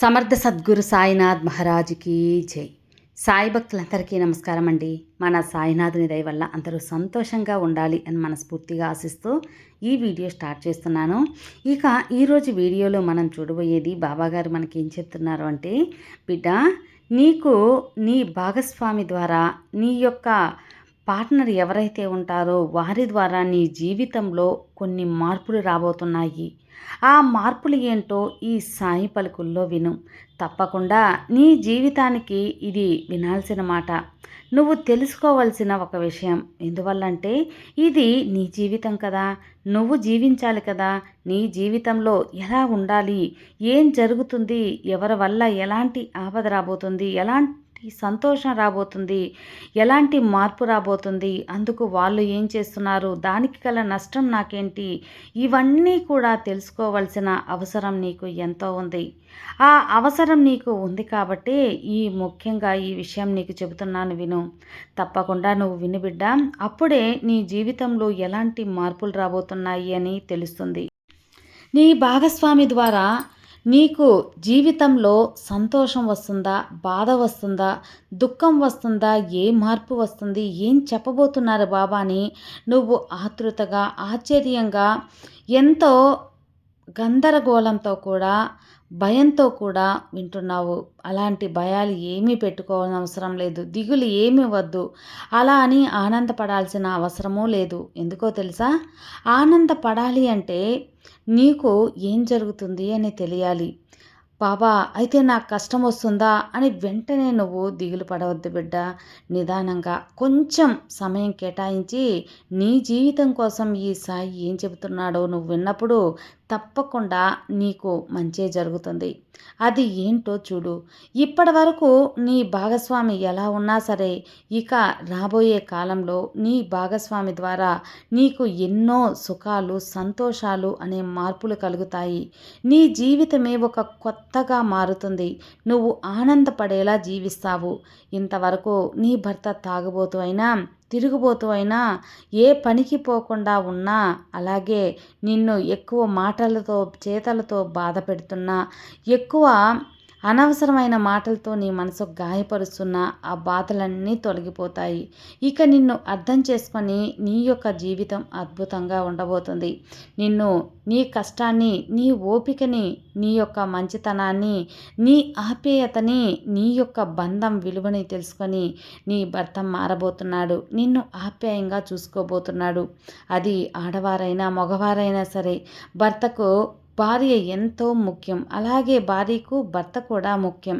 సమర్థ సద్గురు సాయినాథ్ మహారాజుకి జై. సాయి భక్తులందరికీ నమస్కారం అండి. మన సాయినాథుని దయ వల్ల అందరూ సంతోషంగా ఉండాలి అని మనస్ఫూర్తిగా ఆశిస్తూ ఈ వీడియో స్టార్ట్ చేస్తున్నాను. ఇక ఈరోజు వీడియోలో మనం చూడబోయేది బాబాగారు మనకి ఏం చెప్తున్నారు అంటే బిడ్డ నీకు నీ భాగస్వామి ద్వారా నీ యొక్క పార్ట్నర్ ఎవరైతే ఉంటారో వారి ద్వారా నీ జీవితంలో కొన్ని మార్పులు రాబోతున్నాయి. ఆ మార్పులు ఏంటో ఈ సాయి పలుకుల్లో విను. తప్పకుండా నీ జీవితానికి ఇది వినాల్సిన మాట. నువ్వు తెలుసుకోవాల్సిన ఒక విషయం. ఎందువల్లంటే ఇది నీ జీవితం కదా. నువ్వు జీవించాలి కదా. నీ జీవితంలో ఎలా ఉండాలి? ఏం జరుగుతుంది? ఎవరి వల్ల ఎలాంటి ఆపద రాబోతుంది? ఎలాంటి సంతోషం రాబోతుంది. ఎలాంటి మార్పు రాబోతుంది? అందుకు వాళ్ళు ఏం చేస్తున్నారు? దానికి గల నష్టం నాకేంటి? ఇవన్నీ కూడా తెలుసుకోవాల్సిన అవసరం నీకు ఎంతో ఉంది. ఆ అవసరం నీకు ఉంది కాబట్టి ఈ ముఖ్యంగా ఈ విషయం నీకు చెబుతున్నాను విను. తప్పకుండా నువ్వు వినిబిడ్డ అప్పుడే నీ జీవితంలో ఎలాంటి మార్పులు రాబోతున్నాయి అని తెలుస్తుంది. నీ భాగస్వామి ద్వారా నీకు జీవితంలో సంతోషం వస్తుందా? బాధ వస్తుందా? దుఃఖం వస్తుందా? ఏ మార్పు వస్తుంది? ఏం చెప్పబోతున్నారు బాబా అని నువ్వు ఆతృతగా ఆశ్చర్యంగా ఎంతో గందరగోళంతో కూడా భయంతో కూడా వింటున్నావు. అలాంటి భయాలు ఏమీ పెట్టుకోవాల్సిన అవసరం లేదు. దిగులు ఏమీ వద్దు. అలా అని ఆనందపడాల్సిన అవసరమూ లేదు. ఎందుకో తెలుసా? ఆనందపడాలి అంటే నీకు ఏం జరుగుతుంది అని తెలియాలి. బాబా అయితే నాకు కష్టం వస్తుందా? అని వెంటనే నువ్వు దిగులు పడవద్దు బిడ్డ. నిదానంగా కొంచెం సమయం కేటాయించి నీ జీవితం కోసం ఈ సాయి ఏం చెబుతున్నాడో నువ్వు విన్నప్పుడు తప్పకుండా నీకు మంచి జరుగుతుంది. అది ఏంటో చూడు. ఇప్పటి వరకు నీ భాగస్వామి ఎలా ఉన్నా సరే ఇక రాబోయే కాలంలో నీ భాగస్వామి ద్వారా నీకు ఎన్నో సుఖాలు సంతోషాలు అనే మార్పులు కలుగుతాయి. నీ జీవితమే ఒక కొత్తగా మారుతుంది. నువ్వు ఆనందపడేలా జీవిస్తావు. ఇంతవరకు నీ భర్త తాగబోతు అయినా తిరుగుబోతూ అయినా ఏ పనికి పోకుండా ఉన్నా అలాగే నిన్ను ఎక్కువ మాటలతో చేతలతో బాధ పెడుతున్నా. ఎక్కువ అనవసరమైన మాటలతో నీ మనసు గాయపరుస్తున్న ఆ బాధలన్నీ తొలగిపోతాయి. ఇక నిన్ను అర్థం చేసుకొని నీ యొక్క జీవితం అద్భుతంగా ఉండబోతుంది. నిన్ను నీ కష్టాన్ని నీ ఓపికని నీ యొక్క మంచితనాన్ని నీ ఆప్యాయతని నీ యొక్క బంధం విలువని తెలుసుకొని నీ భర్త మారబోతున్నాడు. నిన్ను ఆప్యాయంగా చూసుకోబోతున్నాడు. అది ఆడవారైనా మగవారైనా సరే భర్తకు భార్య ఎంతో ముఖ్యం. అలాగే భార్యకు భర్త కూడా ముఖ్యం.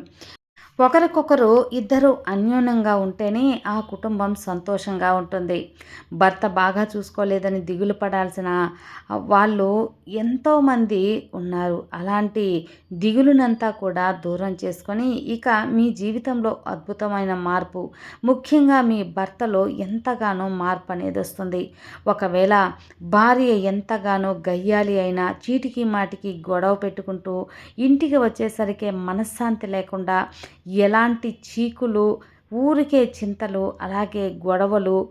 ఒకరికొకరు ఇద్దరు అన్యోన్యంగా ఉంటేనే ఆ కుటుంబం సంతోషంగా ఉంటుంది. భర్త బాగా చూసుకోలేదని దిగులు పడాల్సిన వాళ్ళు ఎంతోమంది ఉన్నారు. అలాంటి దిగులునంతా కూడా దూరం చేసుకొని ఇక మీ జీవితంలో అద్భుతమైన మార్పు ముఖ్యంగా మీ భర్తలో ఎంతగానో మార్పు అనేది వస్తుంది. ఒకవేళ భార్య ఎంతగానో గయ్యాలి అయినా చీటికి మాటికి గొడవ పెట్టుకుంటూ ఇంటికి వచ్చేసరికి మనశ్శాంతి లేకుండా ఎలాంటి చీకులు ఊరికే చింతలు అలాగే గొడవలు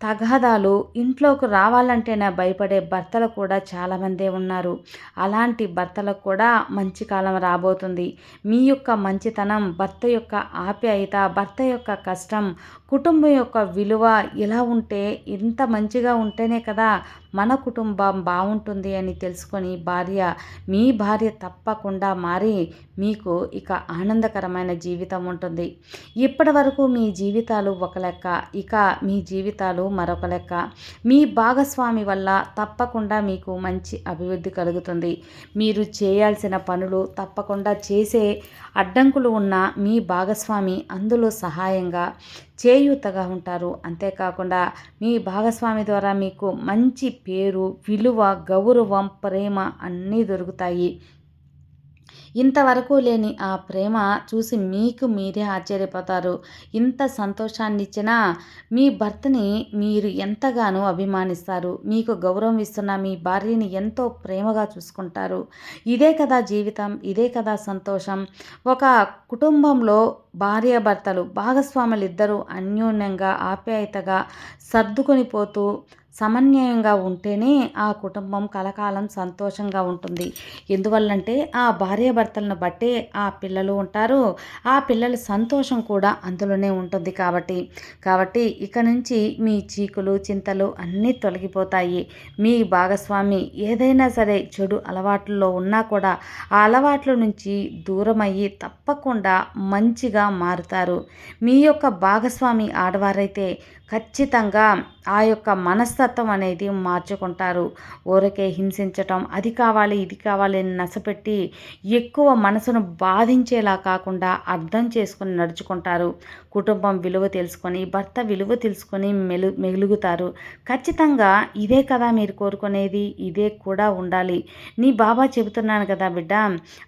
తగాదాలు ఇంట్లోకి రావాలంటేనే భయపడే భర్తలు కూడా చాలామందే ఉన్నారు. అలాంటి భర్తలకు కూడా మంచి కాలం రాబోతుంది. మీ యొక్క మంచితనం భర్త యొక్క ఆప్యాయత భర్త యొక్క కష్టం కుటుంబం యొక్క విలువ ఇలా ఉంటే ఇంత మంచిగా ఉంటేనే కదా మన కుటుంబం బాగుంటుంది అని తెలుసుకొని భార్య మీ భార్య తప్పకుండా మారి మీకు ఇక ఆనందకరమైన జీవితం ఉంటుంది. ఇప్పటి వరకు మీ జీవితాలు ఒక లెక్క ఇక మీ జీవితాలు మరొక లెక్క. మీ భాగస్వామి వల్ల తప్పకుండా మీకు మంచి అభివృద్ధి కలుగుతుంది. మీరు చేయాల్సిన పనులు తప్పకుండా చేసే అడ్డంకులు ఉన్న మీ భాగస్వామి అందులో సహాయంగా చే చేయూతగా ఉంటారు. అంతేకాకుండా మీ భాగస్వామి ద్వారా మీకు మంచి పేరు విలువ గౌరవం ప్రేమ అన్నీ దొరుకుతాయి. ఇంతవరకు లేని ఆ ప్రేమ చూసి మీకు మీరే ఆశ్చర్యపోతారు. ఇంత సంతోషాన్ని ఇచ్చినా మీ భర్తని మీరు ఎంతగానో అభిమానిస్తారు. మీకు గౌరవం ఇస్తున్న మీ భార్యని ఎంతో ప్రేమగా చూసుకుంటారు. ఇదే కదా జీవితం ఇదే కదా సంతోషం. ఒక కుటుంబంలో భార్యాభర్తలు భాగస్వాములు ఇద్దరు అన్యోన్యంగా ఆప్యాయతగా సర్దుకొని పోతూ సమన్వయంగా ఉంటేనే ఆ కుటుంబం కలకాలం సంతోషంగా ఉంటుంది. ఎందువల్లంటే ఆ భార్యాభర్తలను బట్టే ఆ పిల్లలు ఉంటారు. ఆ పిల్లల సంతోషం కూడా అందులోనే ఉంటుంది కాబట్టి. కాబట్టి ఇక నుంచి మీ చీకులు చింతలు అన్నీ తొలగిపోతాయి. మీ భాగస్వామి ఏదైనా సరే చెడు అలవాట్లలో ఉన్నా కూడా ఆ అలవాట్ల నుంచి దూరమయ్యి తప్పకుండా మంచిగా మారుతారు. మీ యొక్క భాగస్వామి ఆడవారైతే ఖచ్చితంగా ఆ యొక్క మనస్తత్వం అనేది మార్చుకుంటారు. ఊరకే హింసించటం అది కావాలి ఇది కావాలి అని నసపెట్టి ఎక్కువ మనసును బాధించేలా కాకుండా అర్థం చేసుకొని నడుచుకుంటారు. కుటుంబం విలువ తెలుసుకొని భర్త విలువ తెలుసుకొని మెలు మెలుగుతారు. ఖచ్చితంగా ఇదే కదా మీరు కోరుకునేది ఇదే కూడా ఉండాలి. నీ బాబా చెబుతున్నాను కదా బిడ్డ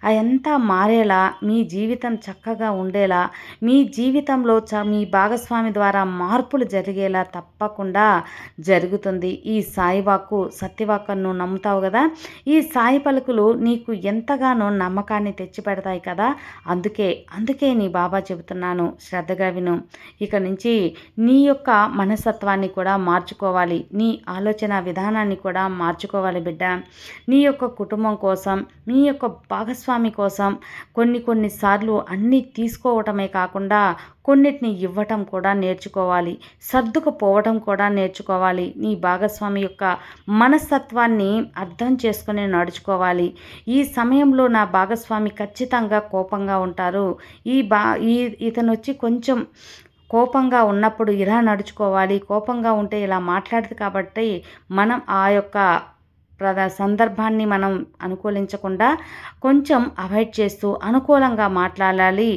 అదంతా మారేలా మీ జీవితం చక్కగా ఉండేలా మీ జీవితంలో చ మీ భాగస్వామి ద్వారా మార్పులు జరిగేలా తప్పకుండా జరుగుతుంది ఈ సాయివాక్కు సత్యవాక్కు నువ్వు నమ్ముతావు కదా? ఈ సాయి పలుకులు నీకు ఎంతగానో నమ్మకాన్ని తెచ్చిపెడతాయి కదా? అందుకే అందుకే నీ బాబా చెబుతున్నాను శ్రద్ధగా విను. ఇక నుంచి నీ యొక్క మనస్తత్వాన్ని కూడా మార్చుకోవాలి. నీ ఆలోచన విధానాన్ని కూడా మార్చుకోవాలి బిడ్డ. నీ యొక్క కుటుంబం కోసం నీ యొక్క భాగస్వామి కోసం కొన్ని కొన్నిసార్లు అన్నీ తీసుకోవటమే కాకుండా కొన్నిటిని ఇవ్వటం కూడా నేర్చుకోవాలి. సర్దుకుపోవటం కూడా నేర్చుకోవాలి. నీ భాగస్వామి యొక్క మనస్తత్వాన్ని అర్థం చేసుకుని నడుచుకోవాలి. ఈ సమయంలో నా భాగస్వామి ఖచ్చితంగా కోపంగా ఉంటారు. ఈ బా ఈ ఇతను వచ్చి కొంచెం కోపంగా ఉన్నప్పుడు ఇలా నడుచుకోవాలి. కోపంగా ఉంటే ఇలా మాట్లాడదు కాబట్టి మనం ఆ యొక్క ప్రద సందర్భాన్ని మనం అనుకూలించకుండా కొంచెం అవాయిడ్ చేస్తూ అనుకూలంగా మాట్లాడాలి.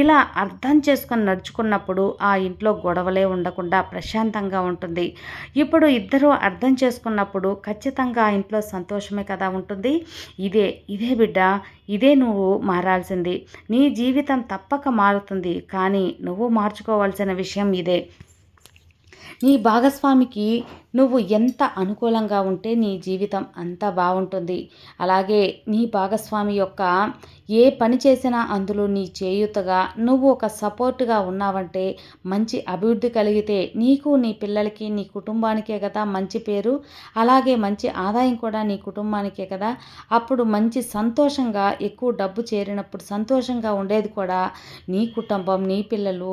ఇలా అర్థం చేసుకొని నడుచుకున్నప్పుడు ఆ ఇంట్లో గొడవలే ఉండకుండా ప్రశాంతంగా ఉంటుంది. ఇప్పుడు ఇద్దరు అర్థం చేసుకున్నప్పుడు ఖచ్చితంగా ఆ ఇంట్లో సంతోషమే కదా ఉంటుంది. ఇదే ఇదే బిడ్డ ఇదే నువ్వు మారాల్సింది. నీ జీవితం తప్పక మారుతుంది. కానీ నువ్వు మార్చుకోవాల్సిన విషయం ఇదే. నీ భాగస్వామికి నువ్వు ఎంత అనుకూలంగా ఉంటే నీ జీవితం అంత బాగుంటుంది. అలాగే నీ భాగస్వామి యొక్క ఏ పని చేసినా అందులో నీ చేయూతగా నువ్వు ఒక సపోర్ట్గా ఉన్నావంటే మంచి అభివృద్ధి కలిగితే నీకు నీ పిల్లలకి నీ కుటుంబానికే కదా మంచి పేరు. అలాగే మంచి ఆదాయం కూడా నీ కుటుంబానికే కదా. అప్పుడు మంచి సంతోషంగా ఎక్కువ డబ్బు చేరినప్పుడు సంతోషంగా ఉండేది కూడా నీ కుటుంబం నీ పిల్లలు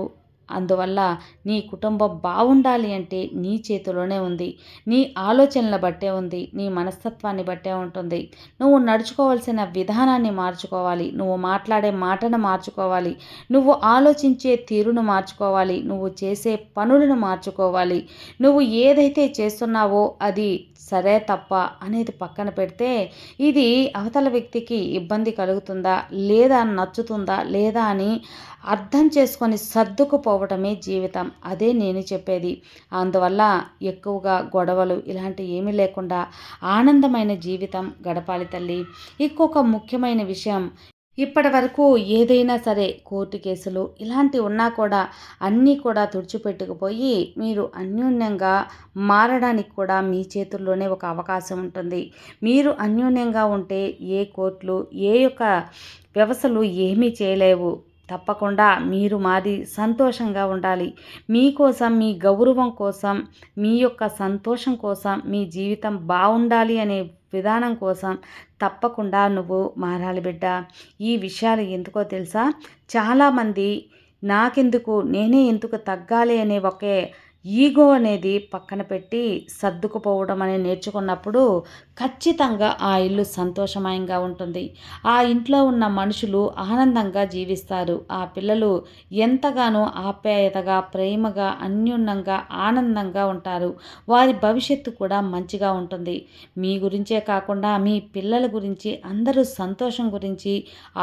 అందువల్ల నీ కుటుంబం బాగుండాలి అంటే నీ చేతిలోనే ఉంది. నీ ఆలోచనల బట్టే ఉంది. నీ మనస్తత్వాన్ని బట్టే ఉంటుంది. నువ్వు నడుచుకోవాల్సిన విధానాన్ని మార్చుకోవాలి. నువ్వు మాట్లాడే మాటను మార్చుకోవాలి. నువ్వు ఆలోచించే తీరును మార్చుకోవాలి. నువ్వు చేసే పనులను మార్చుకోవాలి. నువ్వు ఏదైతే చేస్తున్నావో అది సరే తప్ప అనేది పక్కన పెడితే ఇది అవతల వ్యక్తికి ఇబ్బంది కలుగుతుందా? లేదా నచ్చుతుందా? లేదా అని అర్థం చేసుకొని సర్దుకుపోవటమే జీవితం. అదే నేను చెప్పేది. అందువల్ల ఎక్కువగా గొడవలు ఇలాంటి ఏమీ లేకుండా ఆనందమైన జీవితం గడపాలి తల్లి. ఇంకొక ముఖ్యమైన విషయం ఇప్పటి వరకు ఏదైనా సరే కోర్టు కేసులు ఇలాంటివి ఉన్నా కూడా అన్నీ కూడా తుడిచిపెట్టుకుపోయి మీరు అన్యోన్యంగా మారడానికి కూడా మీ చేతుల్లోనే ఒక అవకాశం ఉంటుంది. మీరు అన్యోన్యంగా ఉంటే ఏ కోర్టులు ఏ యొక్క వ్యవస్థలు ఏమీ చేయలేవు. తప్పకుండా మీరు మాది సంతోషంగా ఉండాలి. మీకోసం మీ గౌరవం కోసం మీ యొక్క సంతోషం కోసం మీ జీవితం బాగుండాలి అనే విధానం కోసం తప్పకుండా నువ్వు మారాలి బిడ్డ. ఈ విషయాలు ఎందుకో తెలుసా? చాలామంది నాకెందుకు నేనే ఎందుకు తగ్గాలి అనే ఒకే ఈగో అనేది పక్కన పెట్టి సర్దుకుపోవడం అనేది నేర్చుకున్నప్పుడు ఖచ్చితంగా ఆ ఇల్లు సంతోషమయంగా ఉంటుంది. ఆ ఇంట్లో ఉన్న మనుషులు ఆనందంగా జీవిస్తారు. ఆ పిల్లలు ఎంతగానో ఆప్యాయతగా ప్రేమగా అన్యున్నంగా ఆనందంగా ఉంటారు. వారి భవిష్యత్తు కూడా మంచిగా ఉంటుంది. మీ గురించే కాకుండా మీ పిల్లల గురించి అందరూ సంతోషం గురించి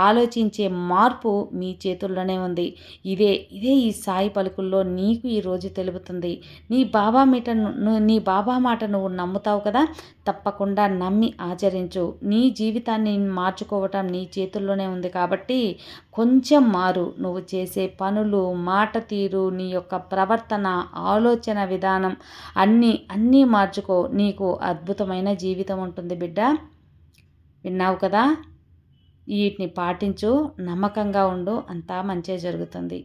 ఆలోచించే మార్పు మీ చేతుల్లోనే ఉంది. ఇదే ఇదే ఈ సాయి పలుకుల్లో నీకు ఈరోజు తెలుపుతుంది. ఉంటుంది నీ బాబా మీటను నీ బాబా మాట నువ్వు నమ్ముతావు కదా? తప్పకుండా నమ్మి ఆచరించు. నీ జీవితాన్ని మార్చుకోవటం నీ చేతుల్లోనే ఉంది కాబట్టి కొంచెం మారు. నువ్వు చేసే పనులు మాట తీరు నీ యొక్క ప్రవర్తన ఆలోచన విధానం అన్నీ అన్నీ మార్చుకో. నీకు అద్భుతమైన జీవితం ఉంటుంది బిడ్డ. విన్నావు కదా? వీటిని పాటించు. నమ్మకంగా ఉండు. అంతా మంచిగా జరుగుతుంది.